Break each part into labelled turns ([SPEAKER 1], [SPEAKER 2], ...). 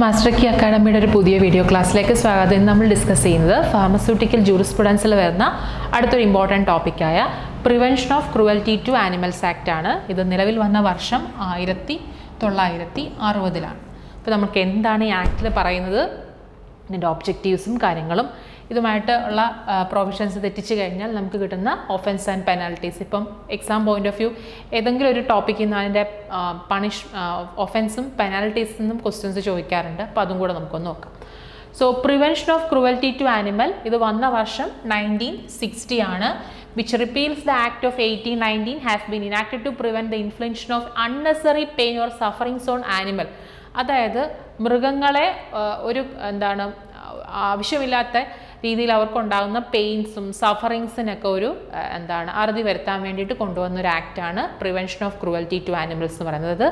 [SPEAKER 1] Master കി അക്കാഡമിയുടെ ഒരു പുതിയ video ക്ലാസ്സിലേക്ക് സ്വാഗതം. ഇന്ന് നമ്മൾ ഡിസ്കസ് ചെയ്യുന്നത് ഫാർമസ്യൂട്ടിക്കൽ ജൂറിസ്പ്രുഡൻസിൽ വരുന്ന അടുത്തൊരു important ടോപ്പിക്കായ prevention of cruelty to animals act ആണ്. ഇത് നിലവിൽ വന്ന വർഷം ആയിരത്തി തൊള്ളായിരത്തി അറുപതിലാണ്. അപ്പോൾ നമുക്ക് എന്താണ് ഈ ആക്ടിൽ പറയുന്നത്? ഇതിന്റെ ഒബ്ജക്റ്റീവ്സും കാര്യങ്ങളും ഇതുമായിട്ട് ഉള്ള പ്രൊവിഷൻസ് തെറ്റിച്ച് കഴിഞ്ഞാൽ നമുക്ക് കിട്ടുന്ന ഒഫൻസ് ആൻഡ് പെനാൽറ്റീസ് ഇപ്പം എക്സാം പോയിന്റ് ഓഫ് വ്യൂ ഏതെങ്കിലും ഒരു ടോപ്പിക്കിൽ നിന്ന് അതിന്റെ പണിഷ് ഒഫൻസും പെനാൽറ്റീസിൽ നിന്നും ക്വസ്റ്റ്യൻസ് ചോദിക്കാറുണ്ട്. അപ്പോൾ അതും കൂടെ നമുക്കൊന്ന് നോക്കാം. So prevention of cruelty to animal ഇത് വന്ന വർഷം നയന്റീൻ സിക്സ്റ്റി ആണ്. Which repeals the act of eighteen nineteen has been enacted to prevent the infliction of unnecessary pain or sufferings on animal അതായത് മൃഗങ്ങളെ ഒരു എന്താണ് ആവശ്യമില്ലാത്ത രീതിയിൽ അവർക്കുണ്ടാകുന്ന പെയിൻസും സഫറിങ്സിനൊക്കെ ഒരു എന്താണ് അറുതി വരുത്താൻ വേണ്ടിയിട്ട് കൊണ്ടുവന്ന ഒരു ആക്റ്റാണ് prevention of cruelty to animals എന്ന് പറയുന്നത്.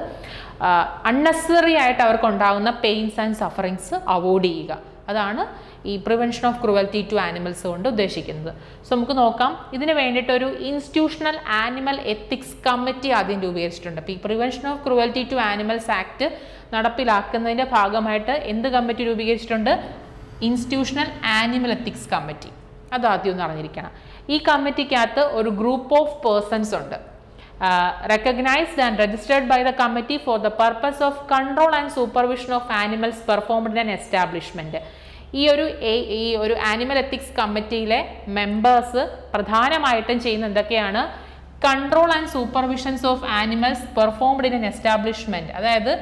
[SPEAKER 1] അൺനെസറി ആയിട്ട് അവർക്കുണ്ടാകുന്ന പെയിൻസ് ആൻഡ് സഫറിങ്സ് അവോയ്ഡ് ചെയ്യുക. അതാണ് ഈ prevention of cruelty to animals കൊണ്ട് ഉദ്ദേശിക്കുന്നത്. സോ നമുക്ക് നോക്കാം. ഇതിന് വേണ്ടിയിട്ട് ഒരു ഇൻസ്റ്റിറ്റ്യൂഷണൽ ആനിമൽ എത്തിക്സ് കമ്മിറ്റി ആദ്യം രൂപീകരിച്ചിട്ടുണ്ട്. അപ്പോൾ ഈ prevention of cruelty to animals act നടപ്പിലാക്കുന്നതിന്റെ ഭാഗമായിട്ട് എന്ത് കമ്മിറ്റി രൂപീകരിച്ചിട്ടുണ്ട്? ഇൻസ്റ്റിറ്റ്യൂഷണൽ ആനിമൽ എത്തിക്സ് കമ്മിറ്റി അത് ആദ്യം ഒന്ന് അറിഞ്ഞിരിക്കണം. ഈ കമ്മിറ്റിക്കകത്ത് ഒരു ഗ്രൂപ്പ് ഓഫ് പേഴ്സൺസ് ഉണ്ട്. Recognised and registered by the committee for the purpose of control and supervision of animals performed and establishment ഈ ഒരു ഈ ഒരു ആനിമൽ എത്തിക്സ് കമ്മിറ്റിയിലെ മെമ്പേഴ്സ് പ്രധാനമായിട്ടും ചെയ്യുന്ന എന്തൊക്കെയാണ്? Control and supervisions of animals performed in an establishment അതായത്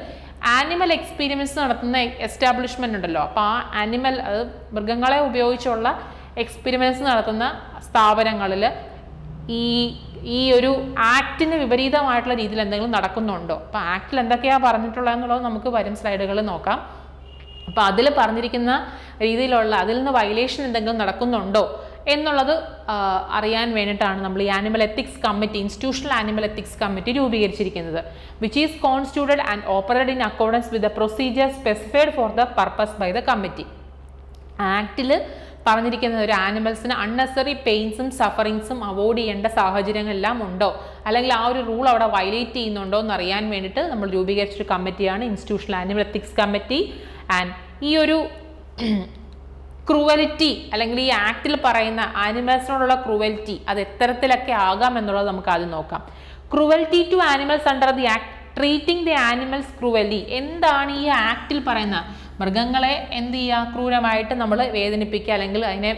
[SPEAKER 1] animal experience നടത്തുന്ന establishment ഉണ്ടല്ലോ. അപ്പോൾ ആ ആനിമൽ അത് മൃഗങ്ങളെ ഉപയോഗിച്ചുള്ള എക്സ്പെരിമെന്റ്സ് നടത്തുന്ന സ്ഥാപനങ്ങളിൽ ഈ ഈ ഒരു ആക്ടിന് വിപരീതമായിട്ടുള്ള രീതിയിൽ എന്തെങ്കിലും നടക്കുന്നുണ്ടോ? അപ്പോൾ ആക്ടിൽ എന്തൊക്കെയാണ് പറഞ്ഞിട്ടുള്ളതെന്നുള്ളത് നമുക്ക് വരും സ്ലൈഡുകൾ നോക്കാം. അപ്പോൾ അതിൽ പറഞ്ഞിരിക്കുന്ന രീതിയിലുള്ള അതിൽ നിന്ന് വയലേഷൻ എന്തെങ്കിലും നടക്കുന്നുണ്ടോ? എന്നുള്ളത് അറിയാൻ വേണ്ടിയിട്ടാണ് നമ്മൾ ഈ animal ethics committee institutional animal ethics committee രൂപീകരിച്ചിരിക്കുന്നത് which is constituted and operate in accordance with the procedure specified for the purpose by the committee ആക്ടിൽ പറഞ്ഞിരിക്കുന്നത് ഒരു ആനിമൽസിന് അൺനെസറി പെയിൻസും സഫറിങ്സും അവോയ്ഡ് ചെയ്യേണ്ട സാഹചര്യങ്ങളെല്ലാം ഉണ്ടോ? അല്ലെങ്കിൽ ആ ഒരു റൂൾ അവിടെ വയലേറ്റ് ചെയ്യുന്നുണ്ടോ എന്ന് അറിയാൻ വേണ്ടിയിട്ട് നമ്മൾ രൂപീകരിച്ചൊരു കമ്മിറ്റിയാണ് institutional animal ethics committee and ഈ ഒരു ക്രൂവലിറ്റി അല്ലെങ്കിൽ ഈ ആക്ടിൽ പറയുന്ന ആനിമൽസിനോടുള്ള ക്രൂവലിറ്റി അത് എത്തരത്തിലൊക്കെ ആകാം എന്നുള്ളത് നമുക്ക് ആദ്യം നോക്കാം. Cruelty to animals under the act treating the animals cruelly എന്താണ് ഈ ആക്ടിൽ പറയുന്ന? മൃഗങ്ങളെ എന്ത് ചെയ്യുക? ക്രൂരമായിട്ട് നമ്മൾ വേദനിപ്പിക്കുക അല്ലെങ്കിൽ അതിനെ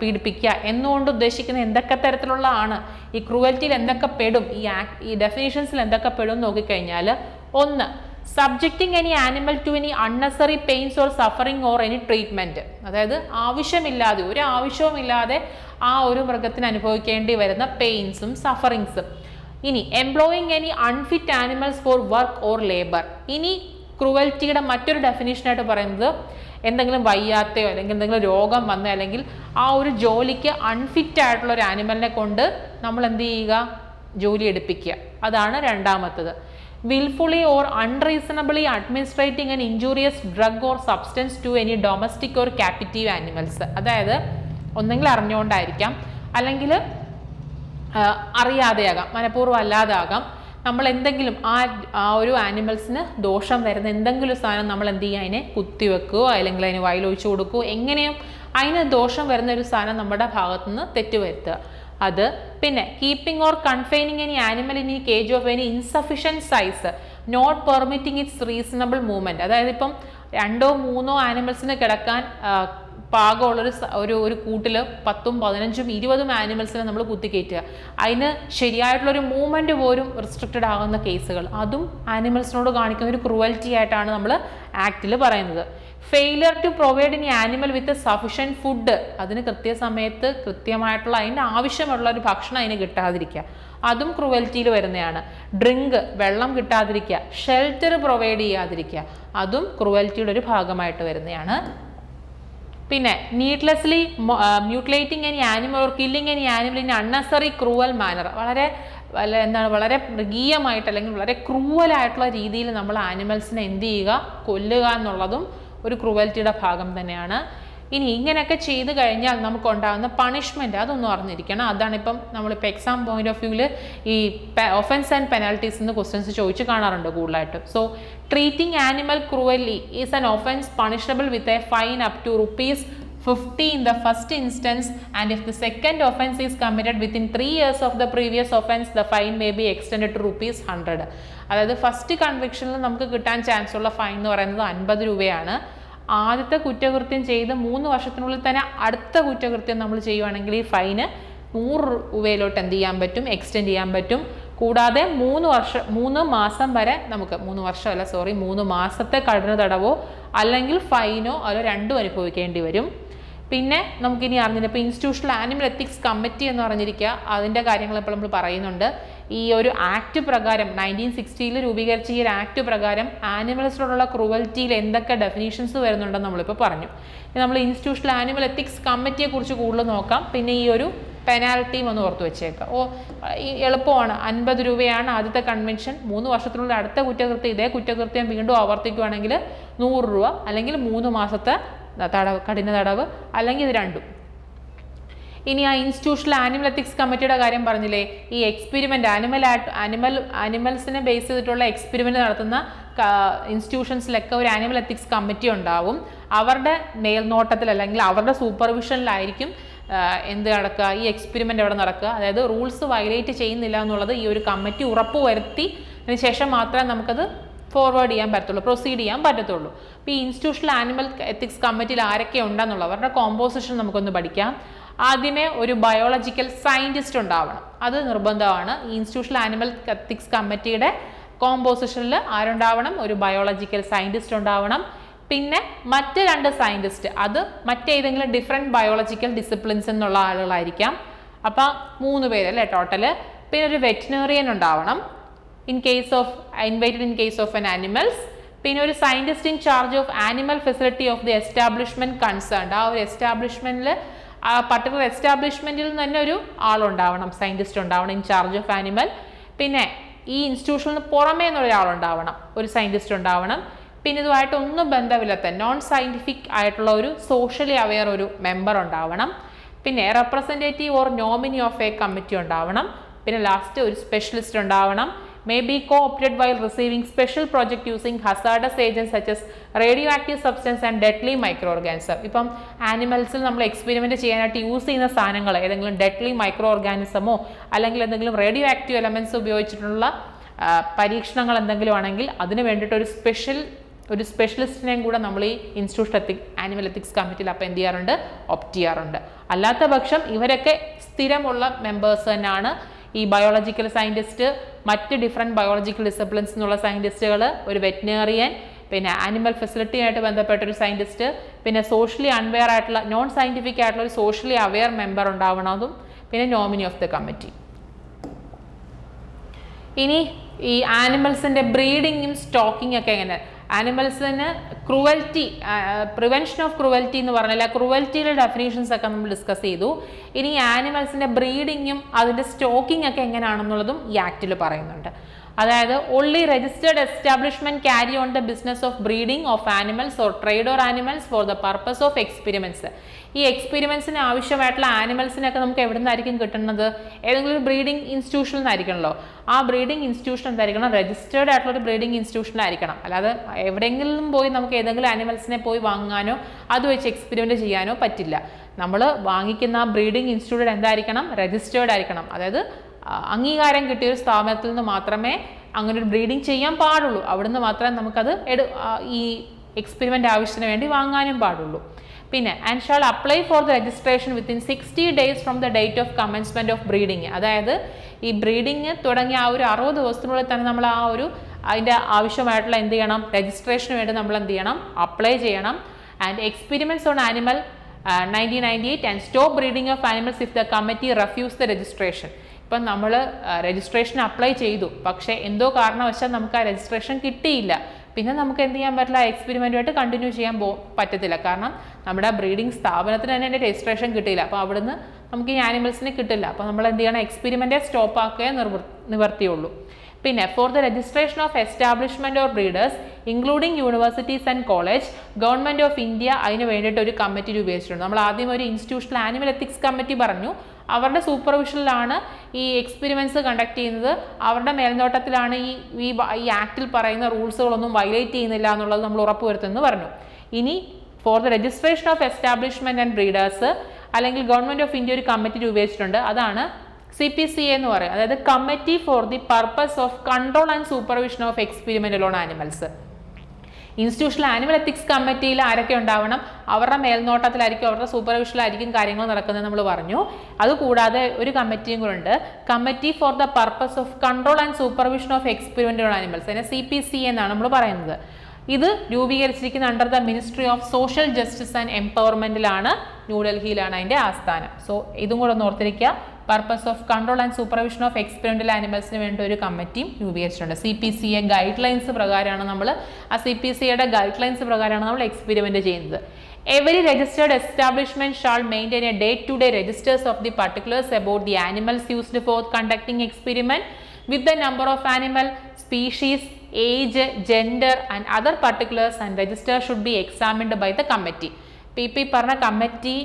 [SPEAKER 1] പീഡിപ്പിക്കുക എന്നുകൊണ്ട് ഉദ്ദേശിക്കുന്ന എന്തൊക്കെ തരത്തിലുള്ള ആണ് ഈ ക്രൂവൽറ്റിയിൽ എന്തൊക്കെ പെടും? ഈ ആക്ട് ഈ ഡെഫിനേഷൻസിൽ എന്തൊക്കെ പെടും നോക്കിക്കഴിഞ്ഞാൽ ഒന്ന് subjecting any animal to any unnecessary pains or suffering or any treatment അതായത് ആവശ്യമില്ലാതെ ഒരു ആവശ്യവുമില്ലാതെ ആ ഒരു മൃഗത്തിന് അനുഭവിക്കേണ്ടി വരുന്ന പെയിൻസും സഫറിങ്സും ഇനി employing any unfit animals for work or labour ഇനി ക്രുവൽറ്റിയുടെ മറ്റൊരു ഡെഫിനേഷനായിട്ട് പറയുന്നത് എന്തെങ്കിലും വയ്യാത്തയോ അല്ലെങ്കിൽ എന്തെങ്കിലും രോഗം വന്നോ അല്ലെങ്കിൽ ആ ഒരു ജോലിക്ക് അൺഫിറ്റ് ആയിട്ടുള്ള ഒരു ആനിമലിനെ കൊണ്ട് നമ്മൾ എന്ത് ചെയ്യുക? ജോലി എടുപ്പിക്കുക. അതാണ് രണ്ടാമത്തത്. Wilfully or unreasonably administrating and injurious drug or substance to any domestic or captive animals അതായത് ഒന്നെങ്കിൽ അറിഞ്ഞുകൊണ്ടായിരിക്കാം. അല്ലെങ്കിൽ അറിയാതെയാകാം. മനഃപൂർവം അല്ലാതാകാം. നമ്മൾ എന്തെങ്കിലും ആ ആ ഒരു ആനിമൽസിന് ദോഷം വരുന്ന എന്തെങ്കിലും സാധനം നമ്മൾ എന്ത് ചെയ്യുക? അതിനെ കുത്തിവെക്കുകയോ അല്ലെങ്കിൽ അതിന് വയലൊഴിച്ചു കൊടുക്കുകയോ എങ്ങനെയും അതിന് ദോഷം വരുന്ന ഒരു സാധനം നമ്മുടെ ഭാഗത്തുനിന്ന് തെറ്റുവരുത്തുക. അത് പിന്നെ keeping or confining any animal in cage of any insufficient size not permitting its reasonable movement അതായത് ഇപ്പം രണ്ടോ മൂന്നോ ആനിമൽസിന് കിടക്കാൻ പാകമുള്ളൊരു ഒരു ഒരു കൂട്ടിൽ പത്തും പതിനഞ്ചും ഇരുപതും ആനിമൽസിനെ നമ്മൾ കുത്തിക്കയറ്റുക അതിന് ശരിയായിട്ടുള്ളൊരു മൂവ്മെന്റ് പോലും റിസ്ട്രിക്റ്റഡ് ആകുന്ന കേസുകൾ അതും ആനിമൽസിനോട് കാണിക്കുന്ന ഒരു ക്രുവൽറ്റി ആയിട്ടാണ് നമ്മൾ ആക്റ്റിൽ പറയുന്നത്. Failure to provide any animal with sufficient food അതിന് കൃത്യസമയത്ത് കൃത്യമായിട്ടുള്ള അതിന്റെ ആവശ്യമുള്ള ഒരു ഭക്ഷണം അതിന് കിട്ടാതിരിക്കുക. അതും ക്രുവൽറ്റിയിൽ വരുന്നതാണ്. ഡ്രിങ്ക് വെള്ളം കിട്ടാതിരിക്കുക. ഷെൽട്ടർ പ്രൊവൈഡ് ചെയ്യാതിരിക്കുക. അതും ക്രുവൽറ്റിയുടെ ഒരു ഭാഗമായിട്ട് വരുന്നതാണ്. പിന്നെ needlessly mutilating any animal or killing any animal in unnecessary cruel manner വളരെ എന്താണ് വളരെ മൃഗീയമായിട്ട് അല്ലെങ്കിൽ വളരെ ക്രൂവലായിട്ടുള്ള രീതിയിൽ നമ്മൾ ആനിമൽസിനെ എന്ത് ചെയ്യുക കൊല്ലുക എന്നുള്ളതും ഒരു ക്രൂവൽറ്റിയുടെ ഭാഗം തന്നെയാണ്. ഇനി ഇങ്ങനെയൊക്കെ ചെയ്തു കഴിഞ്ഞാൽ നമുക്ക് ഉണ്ടാകുന്ന പണിഷ്മെന്റ് അതൊന്നും അറിഞ്ഞിരിക്കണം. അതാണ് ഇപ്പം നമ്മളിപ്പോൾ എക്സാം പോയിന്റ് ഓഫ് വ്യൂവിൽ ഈ ഒഫൻസ് ആൻഡ് പെനാൽറ്റീസ് എന്ന് ക്വസ്റ്റ്യൻസ് ചോദിച്ച് കാണാറുണ്ട് കൂടുതലായിട്ട്. So treating animal cruelly is an offence punishable with a fine up to rupees 50 in the first instance and if the second offense is committed within three years of the previous offense the fine may be extended to rupees 100 അതായത് first കൺവിക്ഷനിൽ നമുക്ക് കിട്ടാൻ chance ഉള്ള fine എന്ന് പറയുന്നത് അൻപത് രൂപയാണ്. ആദ്യത്തെ കുറ്റകൃത്യം ചെയ്ത് മൂന്ന് വർഷത്തിനുള്ളിൽ തന്നെ അടുത്ത കുറ്റകൃത്യം നമ്മൾ ചെയ്യുവാണെങ്കിൽ ഈ ഫൈന് നൂറ് രൂപയിലോട്ട് എന്ത് ചെയ്യാൻ പറ്റും? എക്സ്റ്റെൻഡ് ചെയ്യാൻ പറ്റും. കൂടാതെ മൂന്ന് വർഷം മൂന്ന് മാസം വരെ നമുക്ക് മൂന്ന് വർഷമല്ല സോറി മൂന്ന് മാസത്തെ കഠിന തടവോ അല്ലെങ്കിൽ ഫൈനോ അതോ രണ്ടും അനുഭവിക്കേണ്ടി വരും. പിന്നെ നമുക്കിനി അറിഞ്ഞില്ല ഇപ്പോൾ ഇൻസ്റ്റിറ്റ്യൂഷണൽ ആനിമൽ എത്തിക്സ് കമ്മിറ്റി എന്ന് പറഞ്ഞിരിക്കുക അതിന്റെ കാര്യങ്ങൾ ഇപ്പോൾ നമ്മൾ പറയുന്നുണ്ട്. ഈ ഒരു ആക്ട് പ്രകാരം നയന്റീൻ സിക്സ്റ്റിയിൽ രൂപീകരിച്ച ഈ ഒരു ആക്ട് പ്രകാരം ആനിമൽസിനോടുള്ള ക്രൂവൽറ്റിയിൽ എന്തൊക്കെ ഡെഫിനേഷൻസ് വരുന്നുണ്ടെന്ന് നമ്മളിപ്പോൾ പറഞ്ഞു. നമ്മൾ ഇൻസ്റ്റിറ്റ്യൂഷണൽ ആനിമൽ എത്തിക്സ് കമ്മിറ്റിയെക്കുറിച്ച് കൂടുതൽ നോക്കാം. പിന്നെ ഈ ഒരു പെനാൽറ്റിയും ഒന്ന് ഓർത്ത് വെച്ചേക്കാം. ഓ എളുപ്പമാണ്. അൻപത് രൂപയാണ് ആദ്യത്തെ കൺവെൻഷൻ മൂന്ന് വർഷത്തിനുള്ളിൽ അടുത്ത കുറ്റകൃത്യം ഇതേ കുറ്റകൃത്യം വീണ്ടും ആവർത്തിക്കുകയാണെങ്കിൽ നൂറ് രൂപ അല്ലെങ്കിൽ മൂന്ന് മാസത്തെ തടവ് കഠിന തടവ് അല്ലെങ്കിൽ ഇത് രണ്ടും. ഇനി ആ ഇൻസ്റ്റിറ്റ്യൂഷണൽ ആനിമൽ എത്തിക്സ് കമ്മിറ്റിയുടെ കാര്യം പറഞ്ഞില്ലേ? ഈ എക്സ്പെരിമെന്റ് ആനിമൽ ആനിമൽ ആനിമൽസിനെ ബേസ് ചെയ്തിട്ടുള്ള എക്സ്പെരിമെന്റ് നടത്തുന്ന ഇൻസ്റ്റിറ്റ്യൂഷൻസിലൊക്കെ ഒരു ആനിമൽ എത്തിക്സ് കമ്മിറ്റി ഉണ്ടാവും. അവരുടെ മേൽനോട്ടത്തിൽ അല്ലെങ്കിൽ അവരുടെ സൂപ്പർവിഷനിലായിരിക്കും എന്ത് നടക്കുക? ഈ എക്സ്പെരിമെന്റ് അവിടെ നടക്കുക? അതായത് റൂൾസ് വയലേറ്റ് ചെയ്യുന്നില്ല എന്നുള്ളത് ഈ ഒരു കമ്മിറ്റി ഉറപ്പ് വരുത്തി അതിന് ശേഷം മാത്രമേ നമുക്കത് ഫോർവേഡ് ചെയ്യാൻ പറ്റത്തുള്ളൂ പ്രൊസീഡ് ചെയ്യാൻ പറ്റത്തുള്ളൂ. അപ്പോൾ ഈ ഇൻസ്റ്റിറ്റ്യൂഷണൽ ആനിമൽ എത്തിക്സ് കമ്മിറ്റിയിൽ ആരൊക്കെ ഉണ്ടെന്നുള്ളത് അവരുടെ കോമ്പോസിഷൻ നമുക്കൊന്ന് പഠിക്കാം. ആദ്യമേ ഒരു ബയോളജിക്കൽ സയന്റിസ്റ്റ് ഉണ്ടാവണം. അത് നിർബന്ധമാണ്. ഇൻസ്റ്റിറ്റ്യൂഷണൽ ആനിമൽ എത്തിക്സ് കമ്മിറ്റിയുടെ കോമ്പോസിഷനിൽ ആരുണ്ടാവണം? ഒരു ബയോളജിക്കൽ സയന്റിസ്റ്റ് ഉണ്ടാവണം. പിന്നെ മറ്റ് രണ്ട് സയന്റിസ്റ്റ് അത് മറ്റേതെങ്കിലും ഡിഫറെന്റ് ബയോളജിക്കൽ ഡിസിപ്ലിൻസ് എന്നുള്ള ആളുകളായിരിക്കാം. അപ്പം മൂന്ന് പേര് അല്ലേ ടോട്ടൽ പിന്നെ ഒരു വെറ്റിനറിയൻ ഉണ്ടാവണം. In case of invited in case of an animals പിന്നെ ഒരു scientist in charge of animal facility of the establishment concerned ആ ഒരു എസ്റ്റാബ്ലിഷ്മെന്റിൽ ആ പർട്ടിക്കുലർ എസ്റ്റാബ്ലിഷ്മെന്റിൽ തന്നെ ഒരു ആളുണ്ടാവണം സയന്റിസ്റ്റ് ഉണ്ടാവണം ഇൻചാർജ് ഓഫ് ആനിമൽ പിന്നെ ഈ ഇൻസ്റ്റിറ്റ്യൂഷനിൽ പുറമേ നിന്നുള്ള ഒരാളുണ്ടാവണം ഒരു സയന്റിസ്റ്റ് ഉണ്ടാവണം. പിന്നെ ഇതുമായിട്ട് ഒന്നും ബന്ധമില്ലാത്ത നോൺ സയന്റിഫിക് ആയിട്ടുള്ള ഒരു സോഷ്യലി അവെയർ ഒരു മെമ്പർ ഉണ്ടാവണം. പിന്നെ representative or nominee of a committee ഉണ്ടാവണം. പിന്നെ ലാസ്റ്റ് ഒരു സ്പെഷ്യലിസ്റ്റ് ഉണ്ടാവണം. May be co-opted while receiving special project using hazardous agents such as radioactive substance and deadly microorganism. ഇപ്പം ആനിമൽസിൽ നമ്മൾ എക്സ്പെരിമെന്റ് ചെയ്യാനായിട്ട് യൂസ് ചെയ്യുന്ന സാധനങ്ങൾ ഏതെങ്കിലും ഡെഡ്ലി മൈക്രോ ഓർഗാനിസമോ അല്ലെങ്കിൽ എന്തെങ്കിലും റേഡിയോ ആക്റ്റീവ് എലമെന്റ്സ് ഉപയോഗിച്ചിട്ടുള്ള പരീക്ഷണങ്ങൾ എന്തെങ്കിലും ആണെങ്കിൽ അതിന് വേണ്ടിയിട്ട് ഒരു സ്പെഷ്യൽ ഒരു സ്പെഷ്യലിസ്റ്റിനെയും കൂടെ നമ്മൾ ഈ ഇൻസ്റ്റിറ്റ്യൂഷൻ എത്തിക് ആനിമൽ എത്തിക്സ് കമ്മിറ്റിയിൽ അപ്പോൾ എന്ത് ചെയ്യാറുണ്ട്? ഒപ്റ്റ് ചെയ്യാറുണ്ട്. അല്ലാത്ത പക്ഷം ഇവരൊക്കെ സ്ഥിരമുള്ള മെമ്പേഴ്സ് തന്നെയാണ്. ഈ ബയോളജിക്കൽ സയന്റിസ്റ്റ് മറ്റ് ഡിഫറെന്റ് ബയോളജിക്കൽ ഡിസിപ്ലിൻസ് എന്നുള്ള സയന്റിസ്റ്റുകൾ ഒരു വെറ്റിനറിയൻ പിന്നെ ആനിമൽ ഫെസിലിറ്റി ആയിട്ട് ബന്ധപ്പെട്ട ഒരു സയന്റിസ്റ്റ് പിന്നെ സോഷ്യലി അൺവെയർ ആയിട്ടുള്ള നോൺ സയന്റിഫിക് ആയിട്ടുള്ള ഒരു സോഷ്യലി അവെയർ മെമ്പർ ഉണ്ടാവണതും പിന്നെ നോമിനി ഓഫ് ദ കമ്മിറ്റി ഇനി ഈ ആനിമൽസിന്റെ ബ്രീഡിങ്ങും സ്റ്റോക്കിംഗ് ഒക്കെ എങ്ങനെ? ആനിമൽസിന് ക്രുവൽറ്റി പ്രിവെൻഷൻ ഓഫ് ക്രുവൽറ്റി എന്ന് പറഞ്ഞാൽ ക്രൂവൽറ്റിയുടെ ഡെഫിനേഷൻസ് ഒക്കെ നമ്മൾ ഡിസ്കസ് ചെയ്തു. ഇനി ആനിമൽസിന്റെ ബ്രീഡിങ്ങും അതിന്റെ സ്റ്റോക്കിംഗ് ഒക്കെ എങ്ങനെയാണെന്നുള്ളതും ഈ ആക്റ്റിൽ പറയുന്നുണ്ട്. അതായത് only registered establishment carry on the business of breeding of animals or trade or animals for the purpose of experiments ഈ എക്സ്പെരിമെന്റ്സിന് ആവശ്യമായിട്ടുള്ള ആനിമൽസിനൊക്കെ നമുക്ക് എവിടെ നിന്നായിരിക്കും കിട്ടുന്നത്? ഏതെങ്കിലും ഒരു ബ്രീഡിംഗ് ഇൻസ്റ്റിറ്റ്യൂഷനിൽ നിന്നായിരിക്കണമല്ലോ ആ ബ്രീഡിംഗ് ഇൻസ്റ്റിറ്റ്യൂഷൻ എന്തായിരിക്കണം? രജിസ്റ്റേർഡ് ആയിട്ടുള്ള ഒരു ബ്രീഡിംഗ് ഇൻസ്റ്റിറ്റ്യൂഷനായിരിക്കണം അല്ലാതെ എവിടെയെങ്കിലും പോയി നമുക്ക് ഏതെങ്കിലും ആനിമൽസിനെ പോയി വാങ്ങാനോ അത് വെച്ച് എക്സ്പെരിമെന്റ് ചെയ്യാനോ പറ്റില്ല. നമ്മൾ വാങ്ങിക്കുന്ന ആ ബ്രീഡിംഗ് ഇൻസ്റ്റിറ്റ്യൂട്ട് എന്തായിരിക്കണം? രജിസ്റ്റേർഡ് ആയിരിക്കണം. അതായത് അംഗീകാരം കിട്ടിയ ഒരു സ്ഥാപനത്തിൽ നിന്ന് മാത്രമേ അങ്ങനെ ഒരു ബ്രീഡിംഗ് ചെയ്യാൻ പാടുള്ളൂ. അവിടെ നിന്ന് മാത്രമേ നമുക്കത് എടു ഈ എക്സ്പെരിമെന്റ് ആവശ്യത്തിന് വേണ്ടി വാങ്ങാനും പാടുള്ളൂ. പിന്നെ and shall apply for the registration within sixty days from the date of commencement of breeding. അതായത് ഈ ബ്രീഡിങ് തുടങ്ങിയ ആ ഒരു അറുപത് ദിവസത്തിനുള്ളിൽ തന്നെ നമ്മൾ ആ ഒരു അതിന്റെ ആവശ്യമായിട്ടുള്ള എന്ത് ചെയ്യണം? രജിസ്ട്രേഷന് വേണ്ടി നമ്മൾ എന്ത് ചെയ്യണം? അപ്ലൈ ചെയ്യണം. And experiments on animal nineteen ninety eight and stop breeding of animals if the committee refuse the registration ഇപ്പം നമ്മൾ രജിസ്ട്രേഷൻ അപ്ലൈ ചെയ്തു. പക്ഷേ എന്തോ കാരണവശാൽ നമുക്ക് ആ രജിസ്ട്രേഷൻ കിട്ടിയില്ല. പിന്നെ നമുക്ക് എന്ത് ചെയ്യാൻ പറ്റില്ല? എക്സ്പെരിമെന്റുമായിട്ട് കണ്ടിന്യൂ ചെയ്യാൻ പോ പറ്റത്തില്ല. കാരണം നമ്മുടെ ബ്രീഡിംഗ് സ്ഥാപനത്തിന് തന്നെ എന്റെ രജിസ്ട്രേഷൻ കിട്ടിയില്ല. അപ്പോൾ അവിടുന്ന് നമുക്ക് ഈ ആനിമൽസിന് കിട്ടില്ല. അപ്പോൾ നമ്മൾ എന്ത് ചെയ്യണം? എക്സ്പെരിമെന്റേ സ്റ്റോപ്പ് ആക്കുകയെ നിർവൃ നിവർത്തിയുള്ളൂ. പിന്നെ for the registration of establishment or breeders including universities and college government of India അതിന് വേണ്ടിയിട്ട് ഒരു കമ്മിറ്റി രൂപീകരിച്ചിട്ടുണ്ട്. നമ്മൾ ആദ്യം ഒരു ഇൻസ്റ്റിറ്റ്യൂഷണൽ ആനിമൽ എത്തിക്സ് കമ്മിറ്റി പറഞ്ഞു. അവരുടെ സൂപ്പർവിഷനിലാണ് ഈ എക്സ്പെരിമെൻസ് കണ്ടക്ട് ചെയ്യുന്നത്. അവരുടെ മേൽനോട്ടത്തിലാണ് ഈ ഈ ഈ ആക്ടിൽ പറയുന്ന റൂൾസുകളൊന്നും വയലേറ്റ് ചെയ്യുന്നില്ല എന്നുള്ളത് നമ്മൾ ഉറപ്പുവരുത്തുമെന്ന് പറഞ്ഞു. ഇനി for the registration of establishment and breeders അല്ലെങ്കിൽ ഗവൺമെന്റ് ഓഫ് ഇന്ത്യ ഒരു കമ്മിറ്റി രൂപീകരിച്ചിട്ടുണ്ട്. അതാണ് സി പി സി എന്ന് പറയും അതായത് committee for the purpose of control and supervision of experimental on animals institutional animal ethics കമ്മിറ്റിയിൽ ആരൊക്കെ ഉണ്ടാവണം അവരുടെ മേൽനോട്ടത്തിലായിരിക്കും അവരുടെ സൂപ്പർവിഷനിലായിരിക്കും കാര്യങ്ങൾ നടക്കുന്നത് നമ്മൾ പറഞ്ഞു. അതുകൂടാതെ ഒരു കമ്മിറ്റിയും കൂടെ ഉണ്ട്. Committee for the purpose of control and supervision of experimental animals അതിനെ സി പി സി എന്നാണ് നമ്മൾ പറയുന്നത്. ഇത് രൂപീകരിച്ചിരിക്കുന്ന under the ministry of social justice and എംപവർമെന്റിലാണ് ന്യൂഡൽഹിയിലാണ് അതിന്റെ ആസ്ഥാനം. സോ ഇതും കൂടെ ഒന്ന് ഓർത്തിരിക്കുക. Purpose of control and supervision of experimental ആനിമൽസിന് വേണ്ടി ഒരു കമ്മിറ്റിയും രൂപീകരിച്ചിട്ടുണ്ട്. C P C A guidelines പ്രകാരമാണ് നമ്മൾ ആ സി പി സി എയുടെ ഗൈഡ് ലൈൻസ് പ്രകാരമാണ് നമ്മൾ എക്സ്പെരിമെന്റ് ചെയ്യുന്നത്. Every registered establishment shall maintain a day to day registers of the particulars about the animals used for conducting experiment with the number of animal species age gender and other particulars and register should be examined by the committee P P പറഞ്ഞ committee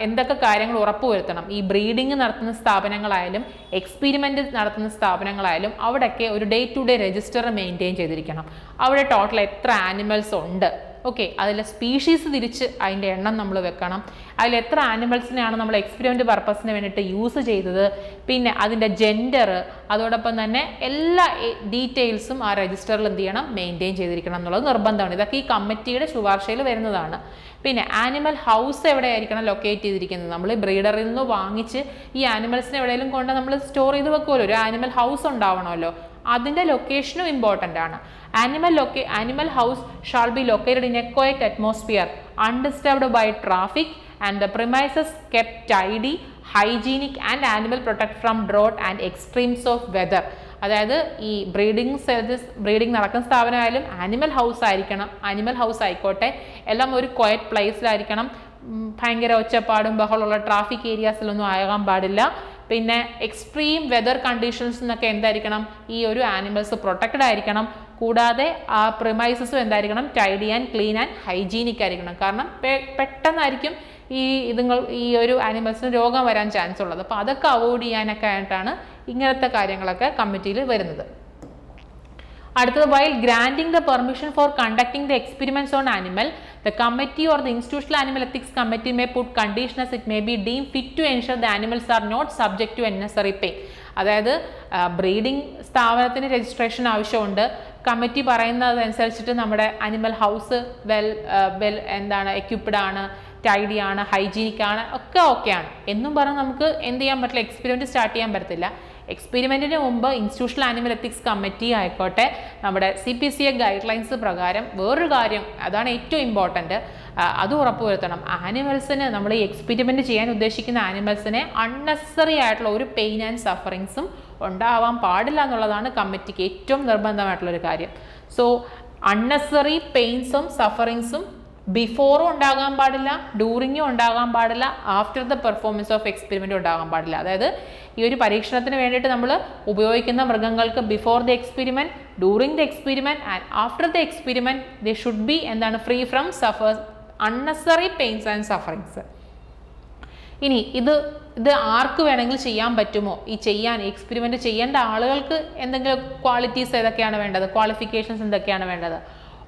[SPEAKER 1] എന്തൊക്കെ കാര്യങ്ങൾ ഉറപ്പുവരുത്തണം? ഈ breeding നടത്തുന്ന സ്ഥാപനങ്ങളായാലും experiment നടത്തുന്ന സ്ഥാപനങ്ങളായാലും അവിടെയൊക്കെ ഒരു day to day register maintain ചെയ്തിരിക്കണം. അവിടെ ടോട്ടൽ എത്ര ആനിമൽസ് ഉണ്ട്? ഓക്കെ അതിലെ സ്പീഷീസ് തിരിച്ച് അതിന്റെ എണ്ണം നമ്മൾ വെക്കണം. അതിൽ എത്ര ആനിമൽസിനെയാണ് നമ്മൾ എക്സ്പെരിമെന്റ് പർപ്പസിന് വേണ്ടിയിട്ട് യൂസ് ചെയ്തത്. പിന്നെ അതിന്റെ ജെൻഡർ അതോടൊപ്പം തന്നെ എല്ലാ ഡീറ്റെയിൽസും ആ രജിസ്റ്ററിൽ എന്ത് ചെയ്യണം? മെയിന്റെയിൻ ചെയ്തിരിക്കണം എന്നുള്ളത് നിർബന്ധമാണ്. ഇതൊക്കെ ഈ കമ്മിറ്റിയുടെ ശുപാർശയിൽ വരുന്നതാണ്. പിന്നെ ആനിമൽ ഹൗസ് എവിടെയായിരിക്കണം ലൊക്കേറ്റ് ചെയ്തിരിക്കുന്നത്? നമ്മൾ ബ്രീഡറിൽ നിന്ന് വാങ്ങിച്ച് ഈ ആനിമൽസിനെ എവിടെയെങ്കിലും കൊണ്ട് നമ്മൾ സ്റ്റോർ ചെയ്ത് വെക്കുമല്ലോ. ഒരു ആനിമൽ ഹൗസ് ഉണ്ടാവണമല്ലോ. അതിന്റെ ലൊക്കേഷനും ഇമ്പോർട്ടന്റ് ആണ്. Animal ലൊക്കേ animal house shall be located in a quiet atmosphere undisturbed by traffic and the premises kept tidy hygienic and animal protect from drought and extremes of weather അതായത് ഈ breeding service breeding നടക്കുന്ന സ്ഥാപനമായാലും animal house ആയിരിക്കണം animal house ആയിക്കോട്ടെ. എല്ലാം ഒരു quiet പ്ലേസിലായിരിക്കണം ഭയങ്കര ഒച്ചപ്പാടും ബഹളമുള്ള ട്രാഫിക് ഏരിയാസിലൊന്നും ആകാൻ പാടില്ല. പിന്നെ എക്സ്ട്രീം വെതർ കണ്ടീഷൻസ് എന്നൊക്കെ എന്തായിരിക്കണം? ഈ ഒരു ആനിമൽസ് പ്രൊട്ടക്റ്റഡ് ആയിരിക്കണം. കൂടാതെ ആ പ്രിമൈസസും എന്തായിരിക്കണം? Tidy and clean and hygienic ആയിരിക്കണം. കാരണം പെട്ടെന്നായിരിക്കും ഈ ഇതുങ്ങൾ ഈ ഒരു ആനിമൽസിന് രോഗം വരാൻ ചാൻസ് ഉള്ളത്. അപ്പോൾ അതൊക്കെ അവോയ്ഡ് ചെയ്യാനൊക്കെ ആയിട്ടാണ് ഇങ്ങനത്തെ കാര്യങ്ങളൊക്കെ കമ്മിറ്റിയിൽ വരുന്നത്. അടുത്തത് while granting the permission for conducting the experiments on animal the committee or the institutional animal ethics committee may put conditions it may be deemed fit to ensure the animals are not subject to unnecessary pay അതായത് breeding സ്ഥാപനത്തിന് registration ആവശ്യമുണ്ട്. Committee പറയുന്നതനുസരിച്ചിട്ട് നമ്മുടെ animal house well well എന്താണ് equipped ആണ് tidy ആണ് hygienic ആണ് ഒക്കെ ഓക്കെയാണ് എന്നും പറഞ്ഞ് നമുക്ക് എന്ത് ചെയ്യാൻ പറ്റില്ല എക്സ്പെരിമെന്റ് സ്റ്റാർട്ട് ചെയ്യാൻ പറ്റത്തില്ല. എക്സ്പെരിമെന്റിന് മുമ്പ് ഇൻസ്റ്റിറ്റ്യൂഷണൽ ആനിമൽ എത്തിക്സ് കമ്മിറ്റി ആയിക്കോട്ടെ നമ്മുടെ C P C A guidelines പ്രകാരം വേറൊരു കാര്യം അതാണ് ഏറ്റവും ഇമ്പോർട്ടന്റ് അത് ഉറപ്പുവരുത്തണം. ആനിമൽസിന് നമ്മൾ ഈ എക്സ്പെരിമെന്റ് ചെയ്യാൻ ഉദ്ദേശിക്കുന്ന ആനിമൽസിനെ അൺനെസറി ആയിട്ടുള്ള ഒരു പെയിൻ ആൻഡ് സഫറിങ്സും ഉണ്ടാവാൻ പാടില്ല എന്നുള്ളതാണ് കമ്മിറ്റിക്ക് ഏറ്റവും നിർബന്ധമായിട്ടുള്ളൊരു കാര്യം. സോ അൺനെസറി പെയിൻസും സഫറിങ്സും ബിഫോറും ഉണ്ടാകാൻ പാടില്ല ഡ്യൂറിങ്ങും ഉണ്ടാകാൻ പാടില്ല ആഫ്റ്റർ ദ പെർഫോമൻസ് ഓഫ് എക്സ്പെരിമെന്റും ഉണ്ടാകാൻ പാടില്ല. അതായത് ഈ ഒരു പരീക്ഷണത്തിന് വേണ്ടിയിട്ട് നമ്മൾ ഉപയോഗിക്കുന്ന മൃഗങ്ങൾക്ക് before the experiment during the experiment and after the experiment they should be എന്താണ് free from suffer unnecessary pains and sufferings ഇനി ഇത് ഇത് ആർക്ക് വേണമെങ്കിൽ ചെയ്യാൻ പറ്റുമോ? ഈ ചെയ്യാൻ എക്സ്പെരിമെന്റ് ചെയ്യേണ്ട ആളുകൾക്ക് എന്തെങ്കിലും ക്വാളിറ്റീസ് ഏതൊക്കെയാണ് വേണ്ടത്? ക്വാളിഫിക്കേഷൻസ് എന്തൊക്കെയാണ് വേണ്ടത്?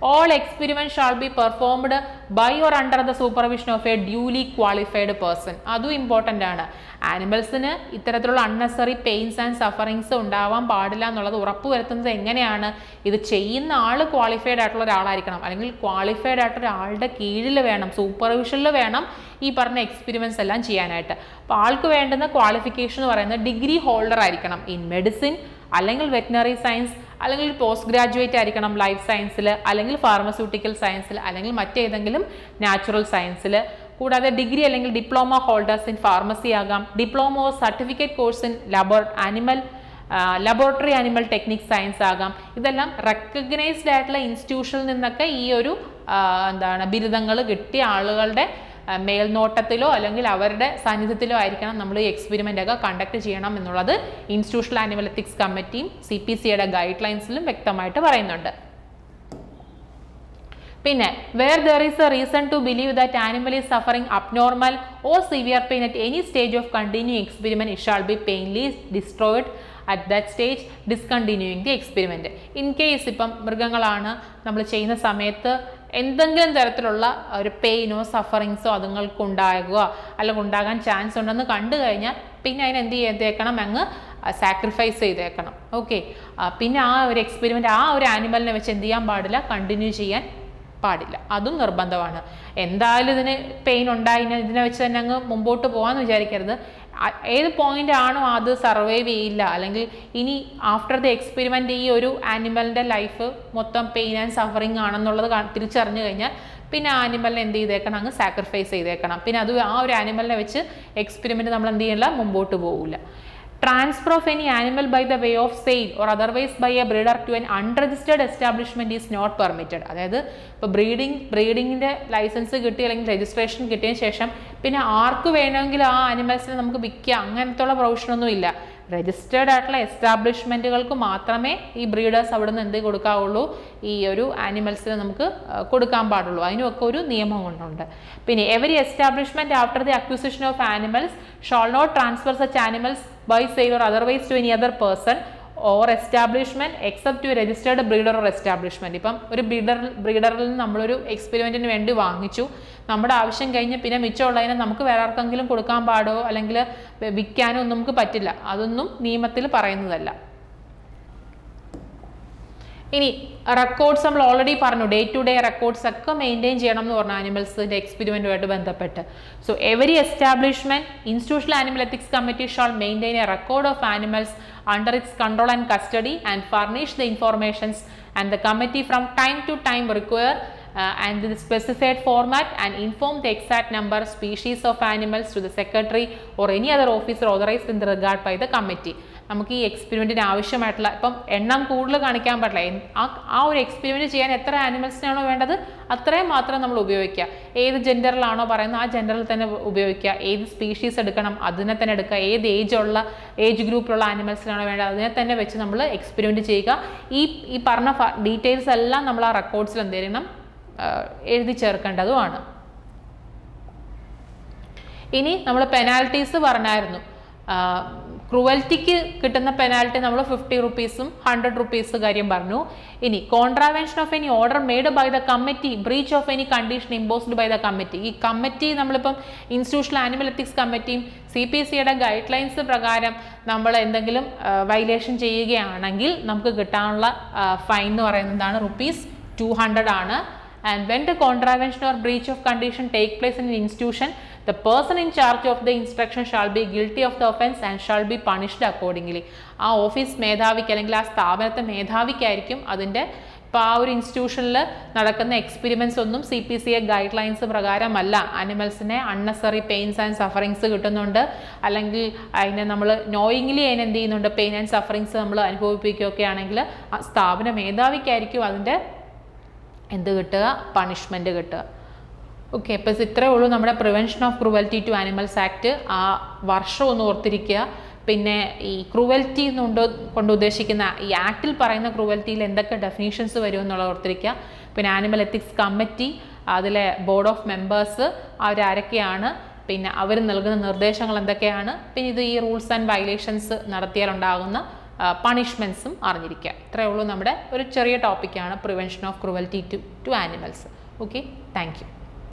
[SPEAKER 1] All experiment shall be performed by or under the supervision of a duly qualified person അതും ഇമ്പോർട്ടന്റ് ആണ്. ആനിമൽസിന് ഇത്തരത്തിലുള്ള അൺനെസറി പെയിൻസ് ആൻഡ് സഫറിങ്സ് ഉണ്ടാവാൻ പാടില്ല എന്നുള്ളത് ഉറപ്പുവരുത്തുന്നത് എങ്ങനെയാണ്? ഇത് ചെയ്യുന്ന ആൾ ക്വാളിഫൈഡ് ആയിട്ടുള്ള ഒരാളായിരിക്കണം. അല്ലെങ്കിൽ ക്വാളിഫൈഡ് ആയിട്ടുള്ള ഒരാളുടെ കീഴിൽ വേണം സൂപ്പർവിഷനിൽ വേണം ഈ പറഞ്ഞ എക്സ്പെരിമെന്റ്സ് എല്ലാം ചെയ്യാനായിട്ട്. അപ്പോൾ ആൾക്ക് വേണ്ടുന്ന ക്വാളിഫിക്കേഷൻ എന്ന് പറയുന്നത് ഡിഗ്രി ഹോൾഡർ ആയിരിക്കണം. ഇൻ മെഡിസിൻ അല്ലെങ്കിൽ വെറ്റിനറി സയൻസ് അല്ലെങ്കിൽ പോസ്റ്റ് ഗ്രാജുവേറ്റ് ആയിരിക്കണം ലൈഫ് സയൻസിൽ അല്ലെങ്കിൽ ഫാർമസ്യൂട്ടിക്കൽ സയൻസിൽ അല്ലെങ്കിൽ മറ്റേതെങ്കിലും നാച്ചുറൽ സയൻസിൽ കൂടാതെ ഡിഗ്രി അല്ലെങ്കിൽ ഡിപ്ലോമ ഹോൾഡേഴ്സ് ഇൻ ഫാർമസി ആകാം. Diploma certificate course in labo animal laboratory animal technique science ആകാം. ഇതെല്ലാം റെക്കഗ്നൈസ്ഡ് ആയിട്ടുള്ള ഇൻസ്റ്റിറ്റ്യൂഷനിൽ നിന്നൊക്കെ ഈ ഒരു എന്താണ് ബിരുദങ്ങൾ കിട്ടിയ ആളുകളുടെ മേൽനോട്ടത്തിലോ അല്ലെങ്കിൽ അവരുടെ സാന്നിധ്യത്തിലോ ആയിരിക്കണം നമ്മൾ ഈ എക്സ്പെരിമെന്റ് ഒക്കെ കണ്ടക്ട് ചെയ്യണം എന്നുള്ളത്. ഇൻസ്റ്റിറ്റ്യൂഷണൽ ആനിമൽ എത്തിക്സ് കമ്മിറ്റിയും സി പി സിയുടെ ഗൈഡ് ലൈൻസിലും വ്യക്തമായിട്ട് പറയുന്നുണ്ട്. പിന്നെ where there is a reason to believe that animal is suffering abnormal or severe pain at any stage of continue experiment it shall be painlessly destroyed at that stage discontinuing the experiment in case ഇപ്പം മൃഗങ്ങളാണ് നമ്മൾ ചെയ്യുന്ന സമയത്ത് എന്തെങ്കിലും തരത്തിലുള്ള ഒരു പെയിനോ സഫറിങ്സോ അതുങ്ങൾക്ക് ഉണ്ടാകുക അല്ലെങ്കിൽ ഉണ്ടാകാൻ ചാൻസ് ഉണ്ടെന്ന് കണ്ടു കഴിഞ്ഞാൽ പിന്നെ അതിന് എന്ത് ചെയ്തേക്കണം? അങ്ങ് സാക്രിഫൈസ് ചെയ്തേക്കണം. ഓക്കെ പിന്നെ ആ ഒരു എക്സ്പെരിമെന്റ് ആ ഒരു ആനിമലിനെ വെച്ച് എന്ത് ചെയ്യാൻ പാടില്ല? കണ്ടിന്യൂ ചെയ്യാൻ പാടില്ല. അതും നിർബന്ധമാണ്. എന്തായാലും ഇതിന് പെയിൻ ഉണ്ടായി ഇതിനെ വെച്ച് തന്നെ അങ്ങ് മുമ്പോട്ട് പോകാമെന്ന് വിചാരിക്കരുത്. ഏത് പോയിന്റ് ആണോ അത് സർവൈവ് ചെയ്യില്ല. അല്ലെങ്കിൽ ഇനി ആഫ്റ്റർ ദി എക്സ്പെരിമെന്റ് ഈ ഒരു ആനിമലിന്റെ ലൈഫ് മൊത്തം പെയിൻ ആൻഡ് സഫറിങ് ആണെന്നുള്ളത് തിരിച്ചറിഞ്ഞു കഴിഞ്ഞാൽ പിന്നെ ആ ആനിമലിനെ എന്ത് ചെയ്തേക്കണം? അങ്ങ് സാക്രിഫൈസ് ചെയ്തേക്കണം. പിന്നെ അത് ആ ഒരു ആനിമലിനെ വെച്ച് എക്സ്പെരിമെന്റ് നമ്മൾ എന്ത് ചെയ്യില്ല? മുമ്പോട്ട് പോകില്ല transfer of any animal by the way of sale or otherwise by a breeder to an unregistered establishment is not permitted അതായത് ഇപ്പോൾ ബ്രീഡിംഗ് ബ്രീഡിങ്ങിന്റെ ലൈസൻസ് കിട്ടി അല്ലെങ്കിൽ രജിസ്ട്രേഷൻ കിട്ടിയതിന് ശേഷം പിന്നെ ആർക്ക് വേണമെങ്കിലും ആ ആനിമൽസിനെ നമുക്ക് വിൽക്കാം. അങ്ങനത്തെ ഉള്ള പ്രൊവിഷനൊന്നും ഇല്ല രജിസ്റ്റേർഡ് ആയിട്ടുള്ള എസ്റ്റാബ്ലിഷ്മെന്റുകൾക്ക് മാത്രമേ ഈ ബ്രീഡേഴ്സ് അവിടെ നിന്ന് എന്ത് കൊടുക്കാവുള്ളൂ? ഈ ഒരു ആനിമൽസിനെ നമുക്ക് കൊടുക്കാൻ പാടുള്ളൂ. അതിനുമൊക്കെ ഒരു നിയമം കൊണ്ടുണ്ട്. പിന്നെ every establishment after the acquisition of animals shall not transfer such animals by sale or otherwise to any other person or establishment except to registered breeder or establishment ഇപ്പം ഒരു ബ്രീഡർ ബ്രീഡറിൽ നിന്ന് നമ്മളൊരു എക്സ്പെരിമെന്റിന് വേണ്ടി വാങ്ങിച്ചു. നമ്മുടെ ആവശ്യം കഴിഞ്ഞ് പിന്നെ മിച്ചമുള്ളതിനെ നമുക്ക് വേറെ ആർക്കെങ്കിലും കൊടുക്കാൻ പാടോ? അല്ലെങ്കിൽ വിൽക്കാനോ ഒന്നും നമുക്ക് പറ്റില്ല. അതൊന്നും നിയമത്തിൽ പറയുന്നതല്ല. ഇനി റെക്കോർഡ്സ് നമ്മൾ ഓൾറെഡി പറഞ്ഞു. ഡേ ടു ഡേ റെക്കോർഡ്സ് ഒക്കെ മെയിന്റെയിൻ ചെയ്യണം എന്ന് പറഞ്ഞു ആനിമൽസിന്റെ എക്സ്പെരിമെന്റുമായിട്ട് ബന്ധപ്പെട്ട്. So every establishment institutional animal ethics committee shall maintain a record of animals under its control and custody and furnish the informations and the committee from time to time require and the specified format and inform the exact number species of animals to the secretary or any other officer authorised in the regard by the committee. നമുക്ക് ഈ എക്സ്പെരിമെന്റിന് ആവശ്യമായിട്ടുള്ള ഇപ്പം എണ്ണം കൂടുതൽ കാണിക്കാൻ പാടില്ല ആ ഒരു എക്സ്പെരിമെന്റ് ചെയ്യാൻ എത്ര ആനിമൽസിനാണോ വേണ്ടത് അത്രയും മാത്രം നമ്മൾ ഉപയോഗിക്കുക. ഏത് ജെൻഡറിലാണോ പറയുന്നത് ആ ജെൻഡറിൽ തന്നെ ഉപയോഗിക്കുക. ഏത് സ്പീഷീസ് എടുക്കണം അതിനെ തന്നെ എടുക്കുക. ഏത് ഏജ് ഉള്ള ഏജ് ഗ്രൂപ്പിലുള്ള ആനിമൽസിനാണോ വേണ്ടത് അതിനെ തന്നെ വെച്ച് നമ്മൾ എക്സ്പെരിമെന്റ് ചെയ്യുക. ഈ ഈ പറഞ്ഞ ഡീറ്റെയിൽസ് എല്ലാം നമ്മൾ ആ റെക്കോർഡ്സിൽ എന്ത് ചെയ്യണം? എഴുതി ചേർക്കേണ്ടതുമാണ്. ഇനി നമ്മൾ പെനാൽറ്റീസ് പറഞ്ഞായിരുന്നു. ക്രുവൽറ്റിക്ക് കിട്ടുന്ന പെനാൽറ്റി നമ്മൾ ഫിഫ്റ്റി റുപ്പീസും ഹൺഡ്രഡ് റുപ്പീസ് കാര്യം പറഞ്ഞു. ഇനി contravention of any order made by the committee breach of any condition imposed by the committee ഈ കമ്മിറ്റി നമ്മളിപ്പം ഇൻസ്റ്റിറ്റ്യൂഷണൽ ആനിമൽ എത്തിക്സ് കമ്മിറ്റിയും സി പി സിയുടെ ഗൈഡ് ലൈൻസ് പ്രകാരം നമ്മൾ എന്തെങ്കിലും വയലേഷൻ ചെയ്യുകയാണെങ്കിൽ നമുക്ക് കിട്ടാനുള്ള ഫൈൻ എന്ന് പറയുന്നതാണ് റുപ്പീസ് ടു ഹൺഡ്രഡ് ആണ്. And when the contravention or breach of condition take place in institution the person in charge of the instruction shall be guilty of the offense and shall be punished accordingly. ആ office മേധാവിക്ക് അല്ലെങ്കിൽ ആ സ്ഥാപനത്തെ മേധാവിക്കായിരിക്കും അതിന്റെ ഇപ്പോൾ ആ ഒരു ഇൻസ്റ്റിറ്റ്യൂഷനിൽ നടക്കുന്ന എക്സ്പെരിമെന്റ്സ് ഒന്നും C P C A guidelines പ്രകാരമല്ല. അനിമൽസിനെ അൺനെസറി പെയിൻസ് ആൻഡ് സഫറിങ്സ് കിട്ടുന്നുണ്ട്. അല്ലെങ്കിൽ അതിനെ നമ്മൾ നോയിങ്ലി അതിനെ എന്ത് ചെയ്യുന്നുണ്ട്? പെയിൻ ആൻഡ് സഫറിങ്സ് നമ്മൾ അനുഭവിപ്പിക്കുകയൊക്കെ ആണെങ്കിൽ ആ സ്ഥാപന മേധാവിക്കായിരിക്കും അതിന്റെ എന്ത് കിട്ടുക? പണിഷ്മെന്റ് കിട്ടുക. ഓക്കെ അപ്പോൾ ഇത്രയേ ഉള്ളൂ. നമ്മുടെ prevention of cruelty to animals act ആ വർഷം ഒന്ന് ഓർത്തിരിക്കുക. പിന്നെ ഈ ക്രൂവൽറ്റി എന്നുകൊണ്ട് കൊണ്ട് ഉദ്ദേശിക്കുന്ന ഈ ആക്ടിൽ പറയുന്ന ക്രൂവൽറ്റിയിൽ എന്തൊക്കെ ഡെഫിനീഷൻസ് വരും എന്നുള്ളത് ഓർത്തിരിക്കുക. പിന്നെ ആനിമൽ എത്തിക്സ് കമ്മിറ്റി അതിലെ ബോർഡ് ഓഫ് മെമ്പേഴ്സ് അവരാരൊക്കെയാണ്. പിന്നെ അവർ നൽകുന്ന നിർദ്ദേശങ്ങൾ എന്തൊക്കെയാണ്? പിന്നെ ഇത് ഈ റൂൾസ് ആൻഡ് വയലേഷൻസ് നടത്തിയാലുണ്ടാകുന്ന പണിഷ്മെന്റ്സും അറിഞ്ഞിരിക്കുക. ഇത്രയേ ഉള്ളൂ നമ്മുടെ ഒരു ചെറിയ ടോപ്പിക്കാണ് prevention of cruelty to to animals okay thank